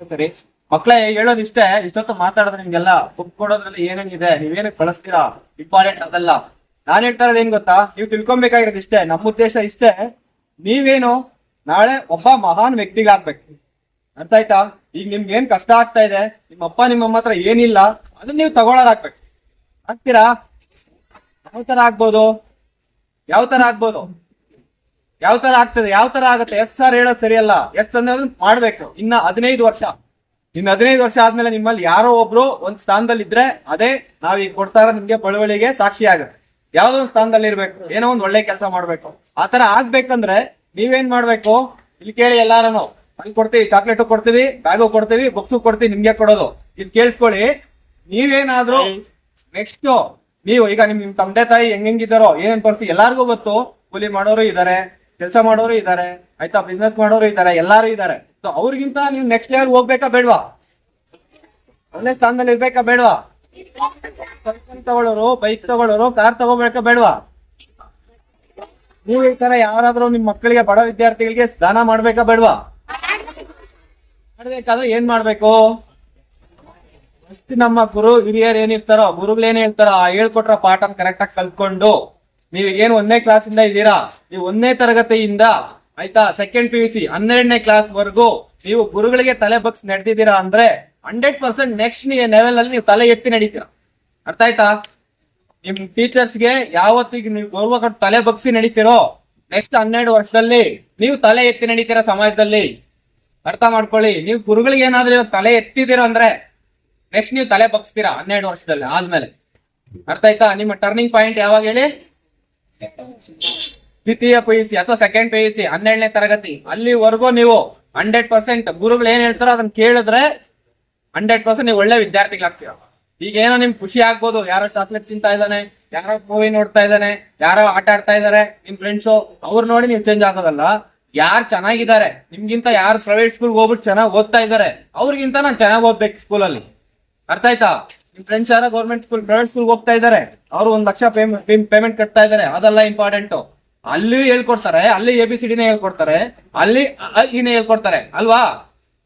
ಸರಿ. ಮಕ್ಳೇ, ಹೇಳೋದ್ ಇಷ್ಟೇ. ಇಷ್ಟೊತ್ತು ಮಾತಾಡಿದ್ರೆ ನಿಮ್ಗೆಲ್ಲ. ಬುಕ್ ಕೊಡೋದ್ರಲ್ಲಿ ಏನೇನಿದೆ? ನೀವೇನಕ್ಕೆ ಕಳಿಸ್ತೀರಾ? ಇಂಪಾರ್ಟೆಂಟ್ ಅದಲ್ಲ. ನಾನ್ ಹೇಳ್ತಾ ಇರೋದು ಏನ್ ಗೊತ್ತಾ? ನೀವು ತಿಳ್ಕೊಬೇಕಾಗಿರೋದು ಇಷ್ಟೇ. ನಮ್ಮ ಉದ್ದೇಶ ಇಷ್ಟೇ. ನೀವೇನು ನಾಳೆ ಒಬ್ಬ ಮಹಾನ್ ವ್ಯಕ್ತಿಗಾಗ್ಬೇಕು ಅರ್ಥ ಆಯ್ತಾ ಈಗ ನಿಮ್ಗೆ ಏನ್ ಕಷ್ಟ ಆಗ್ತಾ ಇದೆ ನಿಮ್ಮ ಅಪ್ಪ ನಿಮ್ಮ ಅಮ್ಮ ಹತ್ರ ಏನಿಲ್ಲ, ಅದನ್ನ ನೀವು ತಗೊಳೋರಾಗ್ಬೇಕು ಆಗ್ತೀರಾ? ಯಾವ ತರ ಆಗ್ಬೋದು? ಯಾವ ತರ ಆಗ್ಬೋದು? ಯಾವ ತರ ಆಗ್ತದೆ? ಯಾವ ತರ ಆಗುತ್ತೆ? ಎಸ್ ಸರ್ ಹೇಳೋದು ಸರಿಯಲ್ಲ. ಎಸ್ ಅಂದ್ರೆ ಅದನ್ನ ಮಾಡ್ಬೇಕು. ಇನ್ನ ಹದಿನೈದು ವರ್ಷ. ಇನ್ನು ಹದಿನೈದು ವರ್ಷ ಆದ್ಮೇಲೆ ನಿಮ್ಮಲ್ಲಿ ಯಾರೋ ಒಬ್ರು ಒಂದ್ ಸ್ಥಾನದಲ್ಲಿ ಇದ್ರೆ ಅದೇ ನಾವ್ ಈಗ ಕೊಡ್ತಾ ಇರೋ ನಿಮ್ಗೆ ಬಳುವಳಿಗೆ ಸಾಕ್ಷಿ ಆಗುತ್ತೆ. ಯಾವ್ದೋ ಒಂದು ಸ್ಥಾನದಲ್ಲಿ ಇರ್ಬೇಕು. ಏನೋ ಒಂದ್ ಒಳ್ಳೆ ಕೆಲಸ ಮಾಡ್ಬೇಕು. ಆತರ ಆಗ್ಬೇಕಂದ್ರೆ ನೀವೇನ್ ಮಾಡ್ಬೇಕು? ಇಲ್ಲಿ ಕೇಳಿ ಎಲ್ಲಾರನು ಹಂಗ್ ಕೊಡ್ತೀವಿ. ಚಾಕ್ಲೇಟ್ ಕೊಡ್ತೀವಿ ಬ್ಯಾಗು ಕೊಡ್ತೀವಿ ಬುಕ್ಸು ಕೊಡ್ತೀವಿ ನಿಮ್ಗೆ ಕೊಡೋದು. ಇಲ್ಲಿ ಕೇಳಿಸ್ಕೊಳ್ಳಿ. ನೀವೇನಾದ್ರೂ ನೆಕ್ಸ್ಟ್ ನೀವು ಈಗ ನಿಮ್ ನಿಮ್ ತಂದೆ ತಾಯಿ ಹೆಂಗ್ ಹೆಂಗಿದ್ದಾರೋ ಏನೇನ್ ಪರಿಸ್ಥಿತಿ ಎಲ್ಲಾರ್ಗು ಗೊತ್ತು. ಕೂಲಿ ಮಾಡೋರು ಇದಾರೆ. ಕೆಲಸ ಮಾಡೋರು ಇದಾರೆ ಆಯ್ತಾ? ಬಿಸ್ನೆಸ್ ಮಾಡೋರು ಇದ್ದಾರೆ, ಎಲ್ಲಾರು ಇದ್ದಾರೆ. ಸೊ ಅವ್ರಿಗಿಂತ ನೀವು ನೆಕ್ಸ್ಟ್ ಲೆವೆಲ್ ಹೋಗ್ಬೇಕಾ ಬೇಡ್ವಾ? ಒಳ್ಳೆ ಸ್ಥಾನದಲ್ಲಿ ಇರ್ಬೇಕಾ ಬೇಡ್ವಾ? ತಗೊಳ್ಳೋರು ಬೈಕ್ ತಗೊಳ್ಳೋರು ಕಾರ್ ತಗೋಬೇಕಾ ಬೇಡ್ವಾ? ನೀವು ಈ ತರ ಯಾರಾದ್ರೂ ನಿಮ್ ಮಕ್ಕಳಿಗೆ, ಬಡ ವಿದ್ಯಾರ್ಥಿಗಳಿಗೆ ದಾನ ಮಾಡ್ಬೇಕಾ ಬೇಡ್ವಾ? ಮಾಡ್ಬೇಕಾದ್ರೆ ಏನ್ ಮಾಡ್ಬೇಕು? ಫಸ್ಟ್ ನಮ್ಮ ಗುರು, ಹಿರಿಯರು ಏನಿರ್ತಾರೋ ಗುರುಗಳು ಏನ್ ಹೇಳ್ತಾರೋ ಹೇಳ್ಕೊಟ್ರ ಪಾಠ ಕರೆಕ್ಟ್ ಆಗಿ ಕಲ್ತ್ಕೊಂಡು ನೀವು ಏನು ಒಂದನೇ ಕ್ಲಾಸ್ ಇಂದ ಇದ್ದೀರಾ? ನೀವು ಒಂದನೇ ತರಗತಿಯಿಂದ, ಆಯ್ತಾ? ಸೆಕೆಂಡ್ ಪಿ ಯು ಸಿ ಹನ್ನೆರಡನೇ ಕ್ಲಾಸ್ ವರ್ಗೂ ನೀವು ಗುರುಗಳಿಗೆ ತಲೆ ಬಗ್ಸ್ ನಡೆದಿದ್ದೀರಾ ಅಂದ್ರೆ ಹಂಡ್ರೆಡ್ ಪರ್ಸೆಂಟ್ ನೆಕ್ಸ್ಟ್ ಲೆವೆಲ್ ಅಲ್ಲಿ ನೀವು ತಲೆ ಎತ್ತಿ ನಡೀತೀರಾ. ಅರ್ಥ ಆಯ್ತಾ? ನಿಮ್ ಟೀಚರ್ಸ್ಗೆ ಯಾವತ್ತಿಗೆ ನೀವು ಗೌರವ ಕೊಟ್ಟು ತಲೆ ಬಗ್ಸಿ ನಡೀತಿರೋ ನೆಕ್ಸ್ಟ್ ಹನ್ನೆರಡು ವರ್ಷದಲ್ಲಿ ನೀವು ತಲೆ ಎತ್ತಿ ನಡೀತೀರಾ ಸಮಾಜದಲ್ಲಿ? ಅರ್ಥ ಮಾಡ್ಕೊಳ್ಳಿ. ನೀವು ಗುರುಗಳಿಗೆ ಏನಾದ್ರೂ ಇವಾಗ ತಲೆ ಎತ್ತಿದಿರೋ ಅಂದ್ರೆ ನೆಕ್ಸ್ಟ್ ನೀವು ತಲೆ ಬಗ್ಸ್ತೀರಾ ಹನ್ನೆರಡು ವರ್ಷದಲ್ಲಿ ಆದ್ಮೇಲೆ? ಅರ್ಥ ಆಯ್ತಾ? ನಿಮ್ಮ ಟರ್ನಿಂಗ್ ಪಾಯಿಂಟ್ ಯಾವಾಗ ಹೇಳಿ? ದ್ವಿತೀಯ ಪಿ ಯು ಸಿ ಅಥವಾ ಸೆಕೆಂಡ್ ಪಿ ಯು ಸಿ ಹನ್ನೆರಡನೇ ತರಗತಿ. ಅಲ್ಲಿವರೆಗೂ ನೀವು ಹಂಡ್ರೆಡ್ ಪರ್ಸೆಂಟ್ ಗುರುಗಳು ಏನ್ ಹೇಳ್ತಾರೋ ಅದನ್ನ ಕೇಳಿದ್ರೆ ಹಂಡ್ರೆಡ್ ಪರ್ಸೆಂಟ್ ನೀವು ಒಳ್ಳೆ ವಿದ್ಯಾರ್ಥಿಗಳಾಗ್ತೀರಾ ಈಗ ಏನೋ ನಿಮ್ ಖುಷಿ ಆಗ್ಬೋದು. ಯಾರೋ ಚಾಕ್ಲೇಟ್ ತಿಂತಾ ಇದ್ದಾನೆ, ಯಾರೋ ಮೂವಿ ನೋಡ್ತಾ ಇದ್ದಾನೆ, ಯಾರೋ ಆಟ ಆಡ್ತಾ ಇದಾರೆ ನಿಮ್ ಫ್ರೆಂಡ್ಸು ಅವ್ರು ನೋಡಿ ನೀವು ಚೇಂಜ್ ಆಗೋದಲ್ಲ. ಯಾರು ಚೆನ್ನಾಗಿದ್ದಾರೆ? ನಿಮ್ಗಿಂತ ಯಾರು ಪ್ರೈವೇಟ್ ಸ್ಕೂಲ್ಗೆ ಹೋಗ್ಬಿಟ್ಟು ಚೆನ್ನಾಗಿ ಓದ್ತಾ ಇದ್ದಾರೆ? ಅವ್ರಿಗಿಂತ ನಾನು ಚೆನ್ನಾಗಿ ಓದ್ಬೇಕು ಸ್ಕೂಲಲ್ಲಿ ಅರ್ಥ ಆಯ್ತಾ ನಿಮ್ ಫ್ರೆಂಡ್ಸ್ ಯಾರೋ ಗೌರ್ಮೆಂಟ್ ಸ್ಕೂಲ್ ಪ್ರೈವೇಟ್ ಸ್ಕೂಲ್ ಹೋಗ್ತಾ ಇದ್ದಾರೆ. ಅವ್ರು ಒಂದ್ ಲಕ್ಷ ಪೇಮೆಂಟ್ ಕಟ್ತಾ ಇದ್ದಾರೆ. ಅದೆಲ್ಲ ಇಂಪಾರ್ಟೆಂಟ್ ಅಲ್ಲಿ ಹೇಳ್ಕೊಡ್ತಾರೆ, ಅಲ್ಲಿ ಎ ಬಿ ಸಿ ಡಿನೇ ಹೇಳ್ಕೊಡ್ತಾರೆ, ಅಲ್ಲಿ ಇನೇ ಹೇಳ್ಕೊಡ್ತಾರೆ. ಅಲ್ವಾ?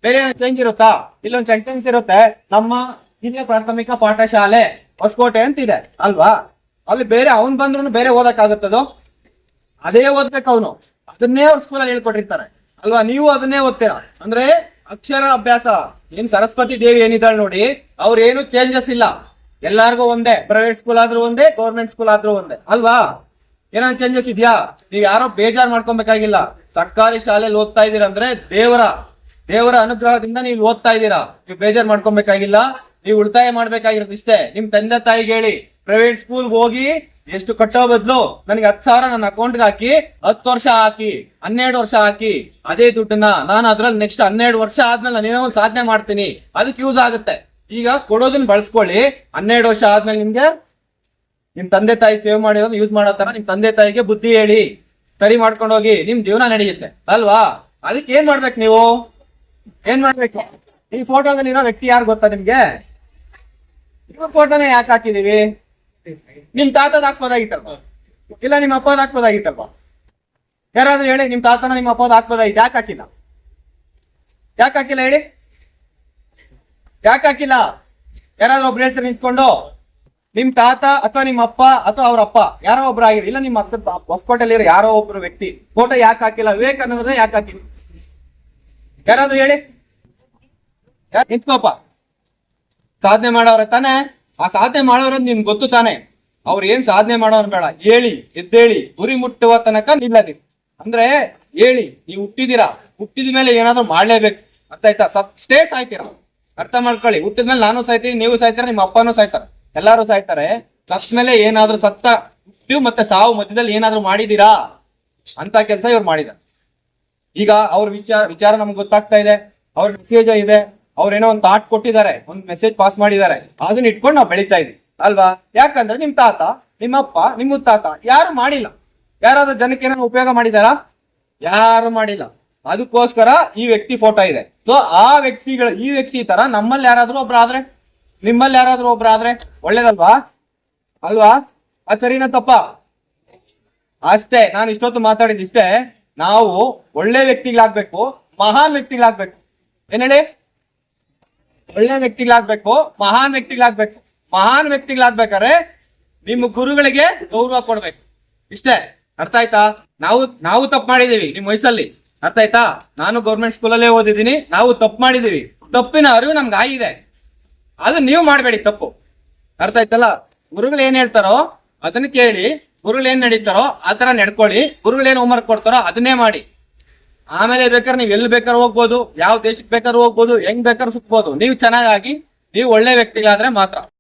ಬೇರೆ ಚೇಂಜ್ ಇರುತ್ತಾ? ಇಲ್ಲೊಂದ್ ಸೆಂಟೆನ್ಸ್ ಇರುತ್ತೆ, ನಮ್ಮ ಹಿರಿಯ ಪ್ರಾಥಮಿಕ ಪಾಠಶಾಲೆ ಹೊಸಕೋಟೆ ಅಂತ ಇದೆ ಅಲ್ವಾ? ಅಲ್ಲಿ ಬೇರೆ ಅವ್ನ್ ಬಂದ್ರು ಬೇರೆ ಓದಕ್ಕಾಗುತ್ತದು? ಅದೇ ಓದ್ಬೇಕು ಅವನು. ಅದನ್ನೇ ಅವ್ರ ಸ್ಕೂಲಲ್ಲಿ ಹೇಳ್ಕೊಟ್ಟಿರ್ತಾರೆ. ಅಲ್ವಾ? ನೀವು ಅದನ್ನೇ ಓದ್ತೀರಾ? ಅಂದ್ರೆ ಅಕ್ಷರ ಅಭ್ಯಾಸ. ಏನ್ ಸರಸ್ವತಿ ದೇವಿ ಏನಿದ್ದಾಳೆ ನೋಡಿ ಅವ್ರ ಏನು ಚೇಂಜಸ್ ಇಲ್ಲ. ಎಲ್ಲಾರ್ಗೂ ಒಂದೇ ಪ್ರೈವೇಟ್ ಸ್ಕೂಲ್ ಆದ್ರೂ ಒಂದೇ ಗೌರ್ಮೆಂಟ್ ಸ್ಕೂಲ್ ಆದ್ರೂ ಒಂದೇ. ಅಲ್ವಾ? ಏನಾದ್ರು ಚೇಂಜಸ್ ಇದೆಯಾ? ನೀವ್ ಯಾರೋ ಬೇಜಾರ್ ಮಾಡ್ಕೊಬೇಕಾಗಿಲ್ಲ. ಸರ್ಕಾರಿ ಶಾಲೆಯಲ್ಲಿ ಓದ್ತಾ ಇದೀರ ಅಂದ್ರೆ ದೇವರ ದೇವರ ಅನುಗ್ರಹದಿಂದ ನೀವು ಓದ್ತಾ ಇದ್ದೀರಾ. ನೀವು ಬೇಜಾರ್ ಮಾಡ್ಕೊಬೇಕಾಗಿಲ್ಲ. ನೀವು ಉಳಿತಾಯ ಮಾಡ್ಬೇಕಾಗಿರೋದು ಇಷ್ಟೇ. ನಿಮ್ ತಂದೆ ತಾಯಿಗೆ ಹೇಳಿ ಪ್ರೈವೇಟ್ ಸ್ಕೂಲ್ ಹೋಗಿ ಎಷ್ಟು ಕಟ್ಟೋ ಬದಲು ನನಗೆ ಹತ್ತು ಸಾವಿರ ನನ್ನ ಅಕೌಂಟ್ಗೆ ಹಾಕಿ, ಹತ್ತು ವರ್ಷ ಹಾಕಿ, ಹನ್ನೆರಡು ವರ್ಷ ಹಾಕಿ, ಅದೇ ದುಡ್ಡನ್ನ ನಾನು ಅದ್ರಲ್ಲಿ ನೆಕ್ಸ್ಟ್ ಹನ್ನೆರಡು ವರ್ಷ ಆದ್ಮೇಲೆ ನಾನು ಏನೋ ಒಂದು ಸಾಧನೆ ಮಾಡ್ತೀನಿ. ಅದಕ್ಕೆ ಯೂಸ್ ಆಗುತ್ತೆ. ಈಗ ಕೊಡೋದನ್ನ ಬಳಸ್ಕೊಳ್ಳಿ. ಹನ್ನೆರಡು ವರ್ಷ ಆದ್ಮೇಲೆ ನಿಮ್ಗೆ ನಿಮ್ ತಂದೆ ತಾಯಿ ಸೇವ್ ಮಾಡಿರೋದು ಯೂಸ್ ಮಾಡೋ ನಿಮ್ ತಂದೆ ತಾಯಿಗೆ ಬುದ್ಧಿ ಹೇಳಿ. ಸರಿ ಮಾಡ್ಕೊಂಡು ಹೋಗಿ. ನಿಮ್ ಜೀವನ ನಡೆಯುತ್ತೆ. ಅಲ್ವಾ? ಅದಕ್ಕೆ ಏನ್ ಮಾಡ್ಬೇಕು ನೀವು? ಏನ್ ಮಾಡ್ಬೇಕು? ಈ ಫೋಟೋದಲ್ಲಿ ಇರೋ ವ್ಯಕ್ತಿ ಯಾರು ಗೊತ್ತಾ ನಿಮ್ಗೆ? ಇವ್ರ ಫೋಟೋನೇ ಯಾಕೆ ಹಾಕಿದೀವಿ? ನಿಮ್ ತಾತದ ಹಾಕ್ಬೋದಾಗಿತ್ತಲ್ವಾ? ಇಲ್ಲ, ನಿಮ್ಮ ಅಪ್ಪದ ಹಾಕ್ಬೋದಾಗಿತ್ತಲ್ವಾ? ಯಾರಾದ್ರೂ ಹೇಳಿ ನಿಮ್ ತಾತನ ನಿಮ್ಮ ಅಪ್ಪದ ಹಾಕ್ಬೋದಾಗಿತ್ತು. ಯಾಕೆ ಹಾಕಿಲ್ಲ? ಯಾಕೆ ಹಾಕಿಲ್ಲ ಹೇಳಿ? ಯಾಕೆ ಹಾಕಿಲ್ಲ? ಯಾರಾದ್ರೂ ಒಬ್ರು ಹೇಳ್ತಾರೆ ನಿಂತ್ಕೊಂಡು, ನಿಮ್ ತಾತ ಅಥವಾ ನಿಮ್ಮ ಅಪ್ಪ ಅಥವಾ ಅವ್ರ ಅಪ್ಪ, ಯಾರೋ ಒಬ್ರು ಆಗಿರಿ. ಇಲ್ಲ, ನಿಮ್ಮ ಅಕ್ಕದ ಹೊಸಕೋಟೆಯಲ್ಲಿ ಇರೋ ಯಾರೋ ಒಬ್ರು ವ್ಯಕ್ತಿ ಫೋಟೋ ಯಾಕೆ ಹಾಕಿಲ್ಲ? ವಿವೇಕಾನಂದ ಯಾಕೆ ಹಾಕಿಲ್ಲ ಯಾರಾದ್ರೂ ಹೇಳಿ. ನಿಂತ್ಕೋಪ ಸಾಧನೆ ಮಾಡೋರ ತಾನೆ. ಆ ಸಾಧನೆ ಮಾಡೋರು ನಿಮ್ಗೆ ಗೊತ್ತು ತಾನೆ. ಅವ್ರು ಏನ್ ಸಾಧನೆ ಮಾಡೋರು ಬೇಡ. ಹೇಳಿ, ಎದ್ದೇಳಿ. ಗುರಿ ಮುಟ್ಟುವ ತನಕ ನಿಲ್ಲದಿ. ಅಂದ್ರೆ, ಹೇಳಿ, ನೀವು ಹುಟ್ಟಿದೀರಾ? ಹುಟ್ಟಿದ ಮೇಲೆ ಏನಾದ್ರೂ ಮಾಡ್ಲೇಬೇಕು. ಅರ್ಥ ಆಯ್ತಾ? ಸತ್ತೇ ಸಾಯ್ತೀರಾ? ಅರ್ಥ ಮಾಡ್ಕೊಳ್ಳಿ. ಹುಟ್ಟಿದ ಮೇಲೆ ನಾನು ಸಾಯ್ತೀನಿ, ನೀವು ಸಾಯ್ತಾರೆ, ನಿಮ್ಮ ಅಪ್ಪನೂ ಸಾಯ್ತಾರೆ. ಎಲ್ಲಾರು ಸಾಯ್ತಾರೆ. ಸತ್ ಮೇಲೆ ಏನಾದ್ರೂ ಸತ್ತ ಹುಟ್ಟು ಮತ್ತೆ ಸಾವು ಮಧ್ಯದಲ್ಲಿ ಏನಾದ್ರೂ ಮಾಡಿದೀರಾ ಅಂತ ಕೆಲಸ ಇವ್ರು ಮಾಡಿದ ಈಗ ಅವ್ರ ವಿಚಾರ ವಿಚಾರ ನಮ್ಗೆ ಗೊತ್ತಾಗ್ತಾ ಇದೆ. ಅವ್ರ ಮೆಸೇಜ್ ಇದೆ. ಅವ್ರೇನೋ ಒಂದು ಥಾಟ್ ಕೊಟ್ಟಿದ್ದಾರೆ. ಒಂದು ಮೆಸೇಜ್ ಪಾಸ್ ಮಾಡಿದ್ದಾರೆ. ಅದನ್ನ ಇಟ್ಕೊಂಡು ನಾವು ಬೆಳಿತಾ ಇದ್ವಿ. ಅಲ್ವಾ? ಯಾಕಂದ್ರೆ ನಿಮ್ ತಾತ, ನಿಮ್ಮ ಅಪ್ಪ, ನಿಮ್ಮ ತಾತ ಯಾರು ಮಾಡಿಲ್ಲ. ಯಾರಾದ್ರೂ ಜನಕ್ಕೆ ಏನಾದ್ರು ಉಪಯೋಗ ಮಾಡಿದಾರಾ ಯಾರು ಮಾಡಿಲ್ಲ. ಅದಕ್ಕೋಸ್ಕರ ಈ ವ್ಯಕ್ತಿ ಫೋಟೋ ಇದೆ. ಸೊ ಆ ವ್ಯಕ್ತಿಗಳ, ಈ ವ್ಯಕ್ತಿ ತರ, ನಮ್ಮಲ್ಲಿ ಯಾರಾದ್ರೂ ಒಬ್ರಾದ್ರೆ? ನಿಮ್ಮಲ್ಲಿ ಯಾರಾದ್ರೂ ಒಬ್ರು ಆದ್ರೆ ಒಳ್ಳೇದಲ್ವಾ? ಅಲ್ವಾ? ಆ ಸರಿನಾ ತಪ್ಪ? ಅಷ್ಟೇ, ನಾನು ಇಷ್ಟೊತ್ತು ಮಾತಾಡಿದಿಷ್ಟೇ ನಾವು ಒಳ್ಳೆ ವ್ಯಕ್ತಿಗಳಾಗ್ಬೇಕು, ಮಹಾನ್ ವ್ಯಕ್ತಿಗಳಾಗ್ಬೇಕು. ಏನ್ ಹೇಳಿ ಒಳ್ಳೆ ವ್ಯಕ್ತಿಗಳಾಗ್ಬೇಕು, ಮಹಾನ್ ವ್ಯಕ್ತಿಗಳಾಗ್ಬೇಕು. ಮಹಾನ್ ವ್ಯಕ್ತಿಗಳಾಗ್ಬೇಕಾದ್ರೆ ನಿಮ್ಮ ಗುರುಗಳಿಗೆ ಗೌರವ ಕೊಡ್ಬೇಕು. ಇಷ್ಟೇ. ಅರ್ಥ ಆಯ್ತಾ? ನಾವು ನಾವು ತಪ್ಪು ಮಾಡಿದೀವಿ ನಿಮ್ ವಯಸ್ಸಲ್ಲಿ. ಅರ್ಥ ಆಯ್ತಾ? ನಾನು ಗೌರ್ಮೆಂಟ್ ಸ್ಕೂಲಲ್ಲೇ ಓದಿದ್ದೀನಿ, ನಾವು ತಪ್ಪು ಮಾಡಿದೀವಿ ತಪ್ಪಿನ ಅರಿವು ನಮ್ಗೆ ಆಗಿದೆ. ಅದು ನೀವು ಮಾಡಬೇಡಿ ತಪ್ಪು. ಅರ್ಥ ಆಯ್ತಲ್ಲ? ಗುರುಗಳು ಏನ್ ಹೇಳ್ತಾರೋ ಅದನ್ನ ಕೇಳಿ, ಗುರುಗಳು ಏನ್ ನಡೀತಾರೋ ಆ ತರ ನಡ್ಕೊಳ್ಳಿ. ಗುರುಗಳು ಏನ್ ಹೋಮ್ವರ್ಕ್ ಕೊಡ್ತಾರೋ ಅದನ್ನೇ ಮಾಡಿ. ಆಮೇಲೆ ಬೇಕಾದ್ರೆ ನೀವು ಎಲ್ಲಿ ಬೇಕಾದ್ರೂ ಹೋಗ್ಬೋದು, ಯಾವ ದೇಶಕ್ಕೆ ಬೇಕಾದ್ರೂ ಹೋಗ್ಬೋದು, ಹೆಂಗ್ ಬೇಕಾದ್ರೂ ಸುತ್ಬೋದು ನೀವು ಚೆನ್ನಾಗಾಗಿ ನೀವು ಒಳ್ಳೆ ವ್ಯಕ್ತಿಗಳಾದ್ರೆ ಮಾತ್ರ.